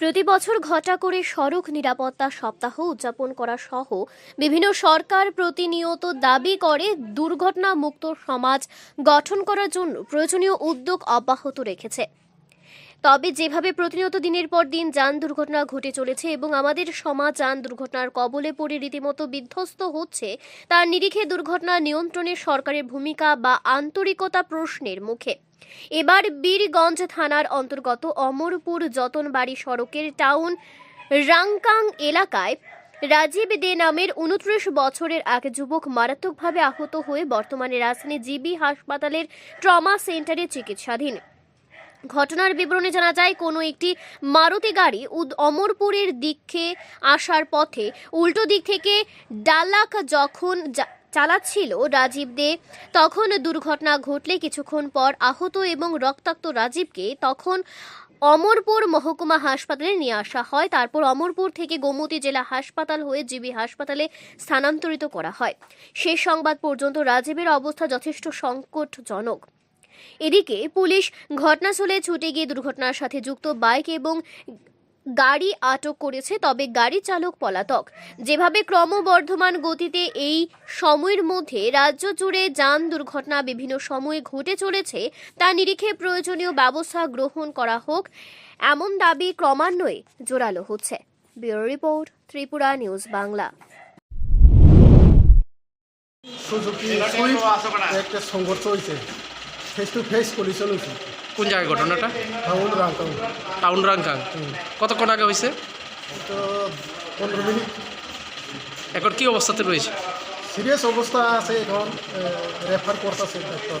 প্রতি বছর ঘটা করে সড়ক নিরাপত্তা সপ্তাহ উদযাপন করা সহ বিভিন্ন সরকার প্রতিনিয়ত দাবি করে দুর্ঘটনা মুক্ত সমাজ গঠন করার জন্য প্রয়োজনীয় উদ্যোগ অব্যাহত রেখেছে। তবে যেভাবে প্রতিনিয়ত দিনের পর দিন যান দুর্ঘটনা ঘটে চলেছে এবং আমাদের সমাজ যান দুর্ঘটনার কবলে পড়ে রীতিমতো বিধ্বস্ত হচ্ছে, তার নিরিখে দুর্ঘটনা নিয়ন্ত্রণে সরকারের ভূমিকা বা আন্তরিকতা প্রশ্নের মুখে। এবার বীরগঞ্জ থানার অন্তর্গত অমরপুর যতনবাড়ি সড়কের টাউন রাংকাং এলাকায় রাজীব দে নামের উনত্রিশ বছরের এক যুবক মারাত্মকভাবে আহত হয়ে বর্তমানে রাজধানী জিবি হাসপাতালের ট্রমা সেন্টারে চিকিৎসাধীন। ঘটনার বিবরণে জানা যায়, কোনো একটি মারুতি গাড়ি অমরপুরের দিকে আসার পথে উল্টো দিক থেকে ডালাক যখন চালাচ্ছিল রাজীব দে, তখন দুর্ঘটনা ঘটলে কিছুক্ষণ পর আহত এবং রক্তাক্ত রাজীবকে তখন অমরপুর মহকুমা হাসপাতালে নিয়ে আসা হয়। তারপর অমরপুর থেকে গোমতী জেলা হাসপাতাল হয়ে জিবি হাসপাতালে স্থানান্তরিত করা হয়। শেষ সংবাদ পর্যন্ত রাজীবের অবস্থা যথেষ্ট সংকটজনক। এদিকে পুলিশ ঘটনাস্থলে ছুটে গিয়ে দুর্ঘটনার সাথে যুক্ত বাইক এবং গাড়ি আটক করেছে তবে গাড়ি চালক পলাতক। যেভাবে ক্রমবর্ধমান গতিতে এই সময়ের মধ্যে রাজ্য জুড়ে যান দুর্ঘটনা বিভিন্ন সময়ে ঘটে চলেছে তা নিরিখে প্রয়োজনীয় ব্যবস্থা গ্রহণ করা হোক এমন দাবি ক্রমান্বয়ে জোরালো হচ্ছে। Bureau report Tripura news Bangla. একটা সংঘর্ষ হয়েছে ফেস টু ফেস কলিশন হয়েছে কোন জায়গায় ঘটনাটা? টাউন রাঙ্কাং টাউন রাঙ্কাং কতক্ষণ আগে হয়েছে? তো পনেরো মিনিট। এখন কী অবস্থাতে রয়েছে? সিরিয়াস অবস্থা আছে এখন রেফার করতেছে ডাক্তার